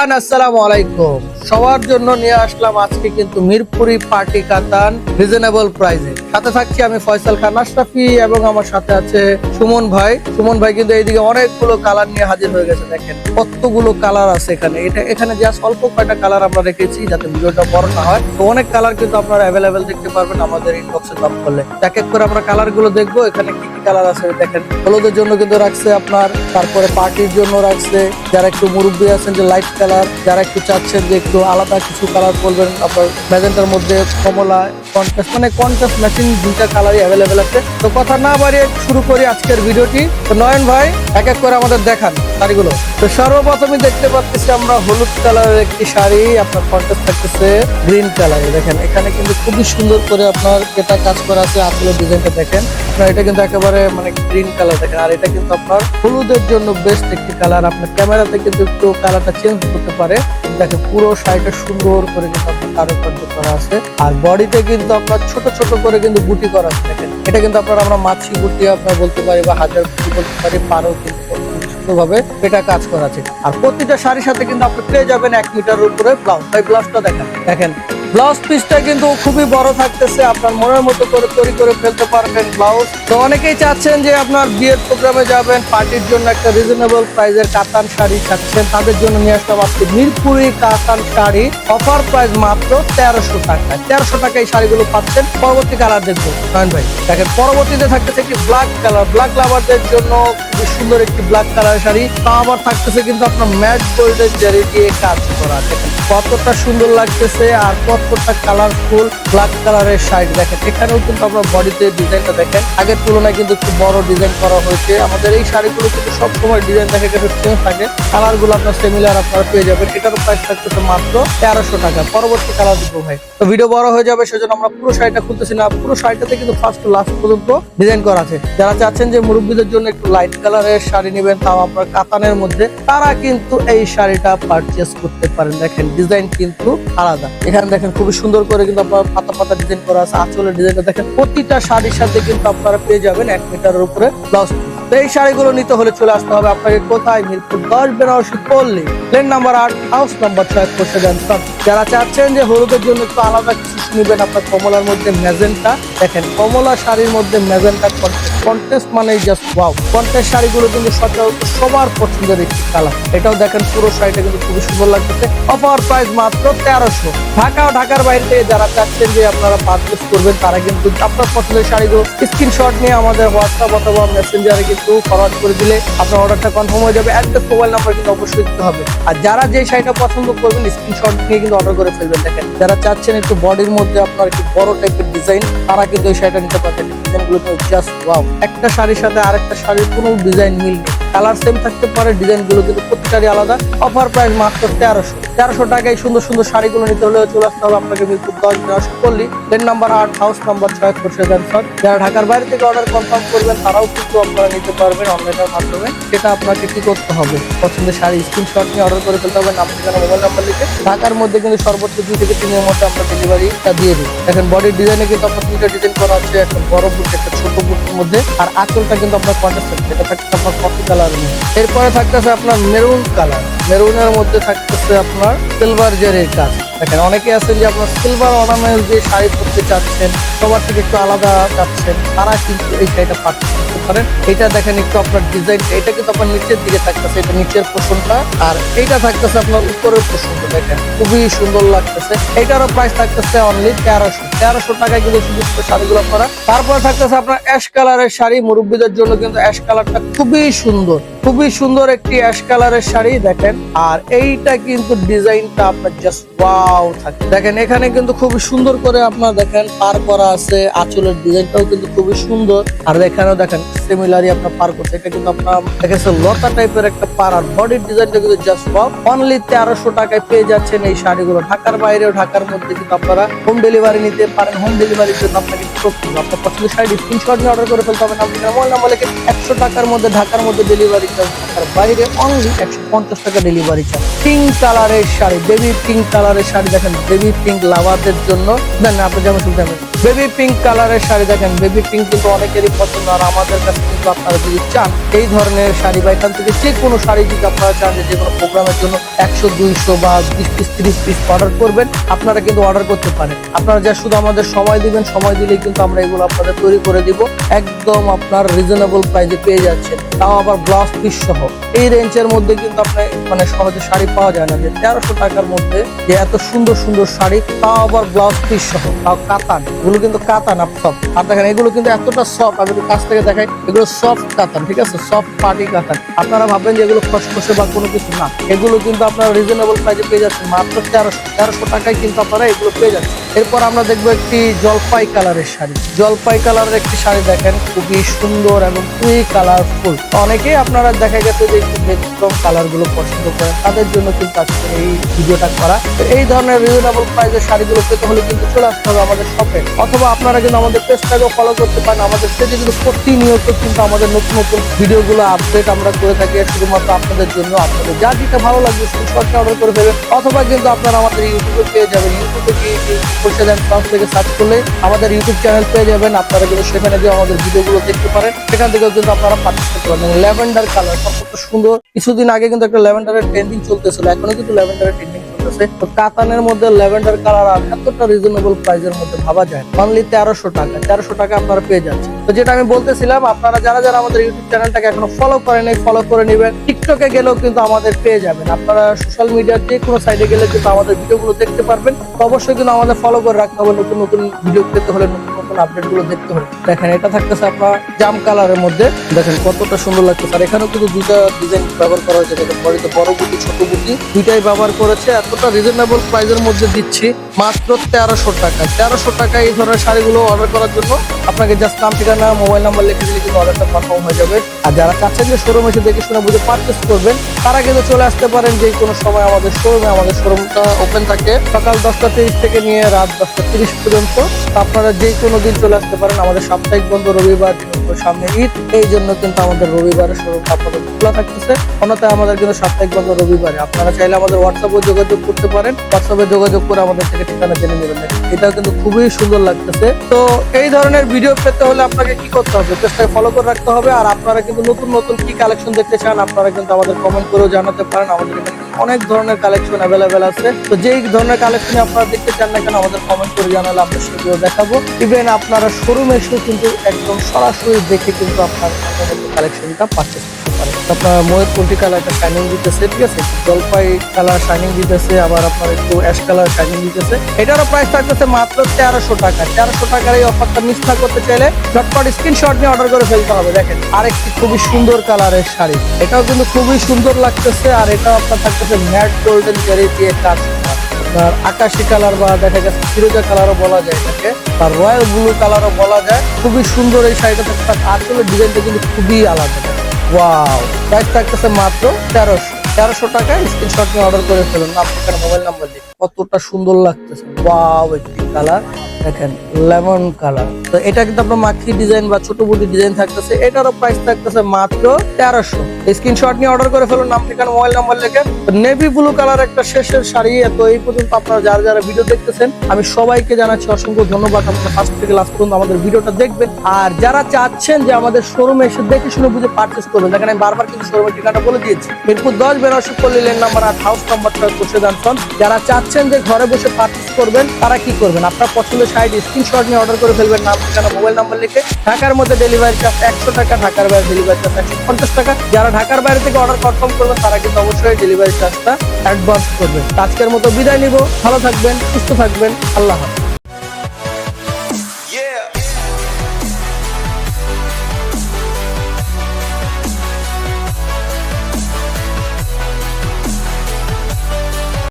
Everyone আসসালামু আলাইকুম। সবার জন্য নিয়ে আসলাম আজকে কিন্তু মিরপুরি পার্টি কাতান রিজনেবল প্রাইসে সাথে থাকছি আমি ফয়সাল খান আশরাফি এবং আমার সাথে আছে সুমন ভাই। সুমন ভাই কিন্তু এইদিকে অনেকগুলো কালার নিয়ে হাজির হয়ে গেছে, দেখেন। কতগুলো কালার আছে এখানে। এটা এখানে যে অল্প কয়টা কালার আমরা রেখেছি যাতে ভিডিওটা বড় না হয়। তো অনেক কালার কিন্তু আপনারা অ্যাভেলেবেল দেখতে পারবেন আমাদের ইনবক্সে নক করলে। এক এক করে আমরা কালারগুলো দেখব। এখানে কি কালার আছে, দেখেন। হলুদের জন্য কিন্তু রাখছে আপনার, তারপরে পার্টির জন্য রাখছে। যারা একটু মুরব্বী আছেন যে লাইট কালার যারা একটু চাচ্ছেন যে একটু আলাদা কিছু কালার করবেন আপনার ম্যাজেন্টার মধ্যে কমলা কন্ট্রাস্ট মানে কন্ট্রাস্ট ম্যাচিং দুইটা কালারই অ্যাভেলেবেল আছে। তো কথা না বাড়িয়ে শুরু করি আজকের ভিডিওটি। তো নয়ন ভাই, এক এক করে আমাদের দেখান শাড়িগুলো। তো সর্বপ্রথমে দেখতে পাচ্ছি আমরা হলুদ কালারের একটি শাড়ি, আপনার কন্ট্রাস্ট থাকতেছে গ্রিন কালারে দেখেন, এখানে কিন্তু খুবই সুন্দর করে আপনার এটা কাজ করা আছে আসলে ডিজাইনটা দেখেন। এটা কিন্তু একেবারে মানে গ্রিন কালার দেখেন আর এটা কিন্তু আপনার হলুদের জন্য বেস্ট একটি কালার আপনার ক্যামেরাতে কিন্তু একটু কালারটা চেঞ্জ করতে পারে। দেখেন পুরো শাড়িটা সুন্দর করে কিন্তু আপনার কারুকার্য করা আছে। আর বডিতে কিন্তু আপনার ছোট ছোট করে কিন্তু বুটি করা আছে। দেখেন, এটা কিন্তু আপনার আমরা মাছি বুটি আপনার বলতে পারি বা হাজার বুটি বলতে পারি পারও কিন্তু এটা কাজ করা আছে। আর প্রতিটা শাড়ির সাথে কিন্তু আপনি পেয়ে যাবেন এক মিটার উপরে ব্লাউজ তাই ব্লাউজটা দেখেন। দেখেন ব্লাউজ পিসটা কিন্তু খুবই বড় থাকতেছে, আপনার মনের মতো করে তৈরি করে ফেলতে পারবেন ব্লাউজ তো অনেকেই চাচ্ছেন যে আপনার বিয়ের প্রোগ্রামে যাবেন পার্টির জন্য একটা রিজনেবল প্রাইজের কাতান শাড়ি চাচ্ছেন, তাদের জন্য নিয়ে আসলাম আজকে মিরপুরি কাতান শাড়ি। অফার প্রাইস মাত্র তেরোশো টাকায়। তেরোশো টাকায় এই শাড়িগুলো পাচ্ছেন পরবর্তী কালার দেখব নয়ন ভাই, দেখেন, পরবর্তীতে থাকতেছে একটি ব্ল্যাক কালার ব্ল্যাক লাভারদের জন্য খুবই সুন্দর একটি ব্ল্যাক কালার শাড়ি। তা আবার থাকতেছে কিন্তু আপনার ম্যাট গোল্ডের জারি দিয়ে কাজ করা। দেখেন কতটা সুন্দর লাগতেছে আর কতটা কালারফুল ব্ল্যাক কালারের শাড়ি দেখেন। এখানেও কিন্তু আপনার বডিতে ডিজাইনটা দেখেন। আগের তুলনায় কিন্তু একটু বড় ডিজাইন করা হয়েছে। আমাদের এই শাড়িগুলো কিন্তু সবসময় ডিজাইন দেখে কিন্তু চেঞ্জ থাকে। কালারগুলো আপনার সিমিলার আপনারা পেয়ে যাবেন। এটারও প্রাইস থাকতেছে মাত্র তেরোশো টাকা। পরবর্তী কালার দিব ভাই। তো ভিডিও বড় হয়ে যাবে, সেজন্য আমরা পুরো শাড়িটা খুলতেছি না। পুরো শাড়িটাতে কিন্তু ফার্স্ট লাস্ট পর্যন্ত ডিজাইন করা আছে। যারা চাচ্ছেন যে মুরব্বীদের জন্য একটু লাইট কালারের শাড়ি নেবেন, তাও আপনার কাতানের মধ্যে, তারা কিন্তু এই শাড়িটা পারচেস করতে পারেন। দেখেন ডিজাইন কিন্তু আলাদা। এখানে দেখেন খুবই সুন্দর করে কিন্তু আপনার পাতা পাতা ডিজাইন করা আছে, আঁচলের ডিজাইনটা দেখেন প্রতিটা শাড়ির সাথে কিন্তু আপনারা পেয়ে যাবেন এক মিটারের উপরে ব্লাউজ। এই শাড়িগুলো নিতে হলে চলে আসতে হবে আপনাকে কোথায়? মিরপুর দশ বেনারসি পল্লী। প্লেন নাম্বার আট, হাউস নাম্বার ছয় যান সব যারা চাচ্ছেন যে হলুদের জন্য একটু আলাদা কিছু নেবেন, আপনার কমলার মধ্যে ম্যাজেন্টা। দেখেন কমলা শাড়ির মধ্যে ম্যাজেন্টা কন্টেস্ট মানে জাস্ট ওয়াও কন্টেস্ট শাড়িগুলো কিন্তু সচরাচর সবার পছন্দের একটি কালার এটাও দেখেন পুরো শাড়িটা কিন্তু খুবই সুন্দর লাগতেছে। অফার প্রাইস মাত্র তেরোশো। ঢাকা ও ঢাকার বাইরে থেকে যারা চাচ্ছেন যে আপনারা পারচেস করবেন, তারা কিন্তু আপনার পছন্দের শাড়িগুলো স্ক্রিনশট নিয়ে আমাদের হোয়াটসঅ্যাপ অথবা মেসেঞ্জারে কিন্তু ফরওয়ার্ড করে দিলে আপনার অর্ডারটা কনফার্ম হয়ে যাবে। অ্যাড্রেস মোবাইল নাম্বার কিন্তু অবশ্যই দিতে হবে। আর যারা যে শাড়িটা পছন্দ করবেন স্ক্রিনশট নিয়ে কিন্তু অর্ডার করে ফেলবেন। দেখেন, যারা চাচ্ছেন একটু বডির মধ্যে আপনার একটু বড় টাইপের ডিজাইন তারা কিন্তু এই শাড়িটা নিতে পারবেন। ডিজাইনগুলো জাস্ট ওয়াও একটা শাড়ির সাথে আরেকটা শাড়ির কোনো ডিজাইন মিল কালার সেম থাকতে পারে ডিজাইনগুলো কিন্তু প্রতিটারই আলাদা। অফার প্রাইস মাত্র তেরোশো। তেরোশো টাকায় সুন্দর সুন্দর শাড়িগুলো নিতে হলে চলে আসতে হবে আপনাকে মিরপুর দশ দশ করলি প্লেন নাম্বার আট হাউস নাম্বার ছয় করছে দেনসন যারা ঢাকার বাইরে থেকে অর্ডার কনফার্ম করবেন, তারাও কিন্তু আপনারা নিতে পারবেন অনলাইনের মাধ্যমে। সেটা আপনাকে কি করতে হবে? পছন্দের শাড়ি স্ক্রিনশট নিয়ে অর্ডার করে ফেলতে হবে, নাম, ঠিকানা মোবাইল নাম্বার লিখে। ঢাকার মধ্যে কিন্তু সর্বোচ্চ দুই থেকে তিনের মধ্যে আমরা ডেলিভারিটা দিয়ে দিই এখন বডির ডিজাইনে কিন্তু আপনার তিনটা ডিজাইন করা আছে, একটা বড় বুট একটা ছোট বুটের মধ্যে। আর আঁচলটা কিন্তু আপনার কন্ট্রাস্ট এটা থাকছে আপনার কফি কালার এরপরে থাকতেছে আপনার মেরুন কালার মেরুনের মধ্যে থাকতেছে আপনার সিলভার জারির কাজ দেখেন, অনেকে আছেন যে আপনার সিলভার অর্নামেন্ট দিয়ে শাড়ি পরতে চাচ্ছেন, সবার থেকে একটু আলাদা চাচ্ছেন, তারা কিন্তু এই শাড়িটা পারচেস করতে পারেন এটা দেখেন একটু আপনার ডিজাইন এটা কিন্তু আপনার নিচের দিকে থাকতেছে, এটা নিচের পোষণটা আর এইটা থাকতেছে আপনার উপরের পোষণটা দেখেন, খুবই সুন্দর লাগতেছে। এটারও প্রাইস থাকতেছে অনলি তেরোশো। তেরোশো টাকায় কিন্তু সমস্ত শাড়িগুলো আপনারা তারপরে থাকতেছে আপনার অ্যাশ কালারের শাড়ি, মুরব্বীদের জন্য কিন্তু অ্যাশ কালারটা খুবই সুন্দর। খুবই সুন্দর একটি অ্যাশ কালারের শাড়ি, দেখেন। আর এইটা কিন্তু ডিজাইনটা আপনার জাস্ট ওয়াও থাকে। দেখেন, এখানে কিন্তু খুবই সুন্দর করে আপনার দেখেন পার করা আছে, আঁচলের ডিজাইনটাও কিন্তু খুবই সুন্দর। আর এখানেও দেখেন সিমিলারি আপনার পার করছে। এটা কিন্তু আপনার দেখেছে লতা টাইপের একটা পার। আর বডির ডিজাইনটা কিন্তু জাস্ট ওয়াও অনলি তেরোশো টাকায় পেয়ে যাচ্ছেন এই শাড়িগুলো। ঢাকার বাইরেও, ঢাকার মধ্যে কিন্তু আপনারা হোম ডেলিভারি নিতে পারেন। হোম ডেলিভারির জন্য আপনাকে করতে আপনার পছন্দের শাড়ি স্ক্রিনশট নিয়ে অর্ডার করে ফেলতে হবে। আপনি মোবাইল নাম্বার একশো টাকার মধ্যে, ঢাকার মধ্যে ডেলিভারি চার্জ ঢাকার বাইরে। অনলি একশো পঞ্চাশ টাকা ডেলিভারি চার্জ পিঙ্ক কালারের শাড়ি বেবি পিঙ্ক কালারের শাড়ি দেখেন বেবি পিঙ্ক লাভারদের জন্য। দেন আপনি যেমন শুনতে বেবি পিঙ্ক কালারের শাড়ি দেখেন বেবি পিঙ্ক কিন্তু অনেকেরই পছন্দ, আর আমাদের কাছে কিন্তু আপনারা যদি চান, এই ধরনের শাড়ি বা এখান থেকে যে কোনো শাড়ি যদি আপনারা চান, যে কোনো প্রোগ্রামের জন্য একশো, দুইশো বা বিশ পিস তিরিশ পিস অর্ডার করবেন, আপনারা কিন্তু অর্ডার করতে পারেন। আপনারা যা শুধু আমাদের সময় দিবেন, সময় দিলেই কিন্তু আমরা এগুলো আপনাদের তৈরি করে দিব, একদম আপনার রিজনেবল প্রাইসে পেয়ে যাচ্ছেন। তাও আবার ব্লাউজ পিস সহ। এই রেঞ্জের মধ্যে কিন্তু আপনার মানে সহজে শাড়ি পাওয়া যায় না, যে তেরোশো টাকার মধ্যে যে এত সুন্দর সুন্দর শাড়ি, তাও আবার ব্লাউজ পিস সহ, তাও কাতান এগুলো কিন্তু কাতান সব আর দেখেন, এগুলো কিন্তু এতটা সফট আমি কাছ থেকে দেখাই, এগুলো সফট কাতান, ঠিক আছে? সফট পার্টি কাতান। আপনারা ভাববেন যে এগুলো খসখসে বা কোনো কিছু না। এগুলো কিন্তু আপনারা রিজনেবল প্রাইসে পেয়ে যাচ্ছেন। মাত্র তেরোশো তেরোশো টাকায় কিন্তু আপনারা এগুলো পেয়ে যাচ্ছেন। এরপর আমরা দেখব একটি জলপাই কালারের শাড়ি। জলপাই কালারের একটি শাড়ি দেখেন, খুবই সুন্দর এবং খুবই কালারফুল অনেকেই আপনারা দেখা গেছে যে একটু ব্যতিক্রম কালারগুলো পছন্দ করেন, তাদের জন্য কিন্তু আজকে এই ভিডিওটা করা। এই ধরনের রিজনেবল প্রাইসের শাড়িগুলো পেতে হলে কিন্তু চলে আসতে হবে আমাদের শপে অথবা আপনারা কিন্তু আমাদের পেজটাকেও ফলো করতে পারেন, আমাদের পেজে কিন্তু প্রতিনিয়ত কিন্তু আমাদের নতুন নতুন ভিডিওগুলো আপডেট আমরা করে থাকি শুধুমাত্র আপনাদের জন্য। আপনাদের যা যেটা ভালো লাগবে স্ক্রিনশটটা অর্ডার করে ফেলবেন। অথবা কিন্তু আপনারা আমাদের ইউটিউবে পেয়ে যাবেন। ইউটিউবে গিয়ে দেন সার্চ থেকে সার্চ করলে আমাদের ইউটিউব চ্যানেল পেয়ে যাবেন। আপনারা কিন্তু সেখানে গিয়ে আমাদের ভিডিওগুলো দেখতে পারেন। সেখান থেকেও কিন্তু আপনারা পার্টিস করতে পারেন ল্যাভেন্ডার কালার কত সুন্দর। কিছুদিন আগে কিন্তু একটা ল্যাভেন্ডারের ট্রেন্ডিং চলতেছিল। এখনও কিন্তু ল্যাভেন্ডারের ট্রেন্ডিং চলতেছে তো কাতানের মধ্যে ল্যাভেন্ডার কালার আর এতটা রিজনেবল প্রাইসের মধ্যে ভাবা যায় অনলি তেরোশো টাকা। তেরোশো টাকা আপনারা পেয়ে যাচ্ছেন। তো যেটা আমি বলতেছিলাম, আপনারা যারা যারা আমাদের ইউটিউব চ্যানেলটাকে এখনও ফলো করেন ফলো করে নেবেন। টিকটকে গেলেও কিন্তু আমাদের পেয়ে যাবেন। আপনারা সোশ্যাল মিডিয়ার যে কোনো সাইডে গেলে কিন্তু আমাদের ভিডিওগুলো দেখতে পারবেন। অবশ্যই কিন্তু আমাদের ফলো করে রাখতে হবে। নতুন নতুন ভিডিও পেতে হলে নতুন নতুন দেখতে হলে দেখেন, এটা থাকতেছে আপনার জাম কালারের মধ্যে। দেখেন, কতটা সুন্দর আর এখানেও কিন্তু দুইটা ডিজাইন ব্যবহার করা হয়েছে। দেখেন, বড় ছোট দুইটাই ব্যবহার করেছে। এতটা রিজনেবল মধ্যে দিচ্ছি। মাত্র তেরোশো টাকা। তেরোশো টাকা এই ধরনের শাড়িগুলো অর্ডার করার জন্য আপনাকে জাস্ট নাম, ঠিকানা মোবাইল নাম্বার লিখে দিলে কিন্তু অর্ডারটা কনফার্ম হয়ে যাবে। আর যারা চাচ্ছেন যে শোরুম এসে দেখে শুনে বুঝে পারচেস করবেন, তারা কিন্তু চলে আসতে পারেন যে কোনো সময় আমাদের শোরুমে আমাদের শোরুমটা ওপেন থাকে। সকাল দশটা তিরিশ থেকে নিয়ে রাত দশটা তিরিশ পর্যন্ত। আপনারা যে কোনো দিন চলে আসতে পারেন। আমাদের সাপ্তাহিক বন্ধ রবিবার সামনে ঈদ। এই জন্য কিন্তু আমাদের রবিবারের শোরুম আপনাদের খোলা থাকতেছে। অন্যথায় আমাদের কিন্তু সাপ্তাহিক বন্ধ রবিবারে। আপনারা চাইলে আমাদের হোয়াটসঅ্যাপে যোগাযোগ করতে পারেন। হোয়াটসঅ্যাপে যোগাযোগ করে আমাদের থেকে ঠিকানা জেনে নেবেন। এটাও কিন্তু খুবই সুন্দর লাগতেছে। তো এই ধরনের ভিডিও পেতে হলে আপনাকে কি করতে হবে? পেজটাকে ফলো করে রাখতে হবে। আর আপনারা কিন্তু নতুন নতুন কি কালেকশন দেখতে চান, আপনারা কিন্তু আমাদের কমেন্ট করেও জানাতে পারেন। আমাদের অনেক ধরনের কালেকশন অ্যাভেলেবেল আছে। তো যেই ধরনের কালেকশন আপনারা দেখতে চান না কেন, আমাদের কমেন্ট করে জানালে আমরা সেগুলো দেখাবো। ইভেন আপনারা শোরুমে এসে কিন্তু একদম সরাসরি দেখে কিন্তু আপনার কালেকশনটা পারচেস আপনার ময়ূরপন্থী কালারটা শাইনিং দিতেছে, ঠিক আছে? জলপাই কালার শাইনিং দিতেছে, আবার আপনার একটু অ্যাশ কালার শাইনিং দিতেছে। এটারও প্রাইস থাকতেছে মাত্র তেরোশো টাকা। তেরোশো টাকার এই অফারটা মিস না করতে চাইলে ঝটপট স্ক্রিনশট নিয়ে অর্ডার করে ফেলতে হবে। দেখেন, আরেকটি খুবই সুন্দর কালারের শাড়ি। এটাও কিন্তু খুবই সুন্দর লাগতেছে, আর এটাও আপনার থাকতেছে ম্যাট গোল্ডেন জেরি দিয়ে কাজ। আপনার আকাশি কালার বা দেখা গেছে ফিরোজা কালারও বলা যায় এটাকে। আর রয়্যাল ব্লু কালারও বলা যায়। খুবই সুন্দর এই শাড়িটা তার আসলে ডিজাইনটা কিন্তু খুবই আলাদা। ওয়াও প্রাইস থাকতেছে মাত্র তেরোশো। তেরোশো টাকায় স্ক্রিনশট নিয়ে অর্ডার করে ফেলুন। আপনার মোবাইল নাম্বার দিয়ে কতটা সুন্দর লাগতেছে। ওয়াও কালার, দেখেন, লেমন কালার। তো এটা কিন্তু আপনার মাখি ডিজাইন বা ছোট বুটি ডিজাইন থাকতেছে, এটারও প্রাইস থাকতেছে মাত্র তেরোশো। স্ক্রিনশট নিয়ে অর্ডার করে ফেলুন, নাম, ঠিকানা মোবাইল নাম্বার লিখে নেভি ব্লু কালার একটা শেষের শাড়ি তো এই পর্যন্ত আপনারা যারা যারা ভিডিও দেখতেছেন, আমি সবাইকে জানাচ্ছি অসংখ্য ধন্যবাদ। আমাদের ফার্স্ট থেকে লাস্ট পর্যন্ত আমাদের ভিডিওটা দেখবেন। আর যারা চাচ্ছেন যে আমাদের শোরুমে এসে দেখে শুনে বুঝে পার্চেস করবেন, দেখেন আমি বারবার কিন্তু শোরুমের ঠিকানা বলে দিয়েছি। মিরপুর দশ, বেনারসি পল্লী লেন নাম্বার আট হাউস নাম্বার ছয় বসে জানসন যারা চাচ্ছেন যে ঘরে বসে পার্চেস করবেন, তারা কি করবেন? আপনার পছন্দের সাইড স্ক্রিনশট নিয়ে অর্ডার করে ফেলবেন নাম ঠিকানা মোবাইল নাম্বার লিখে ঢাকার মধ্যে ডেলিভারি চার্জ একশো টাকা, ঢাকার বাইরে ডেলিভারি চার্জ একশো পঞ্চাশ টাকা। যারা ঢাকার বাইরে থেকে অর্ডার কনফার্ম করবেন, তারা কিন্তু অবশ্যই ডেলিভারি চার্জটা অ্যাডভান্স করবেন। আজকের মতো বিদায় নিব। ভালো থাকবেন, সুস্থ থাকবেন। আল্লাহ হাফেজ।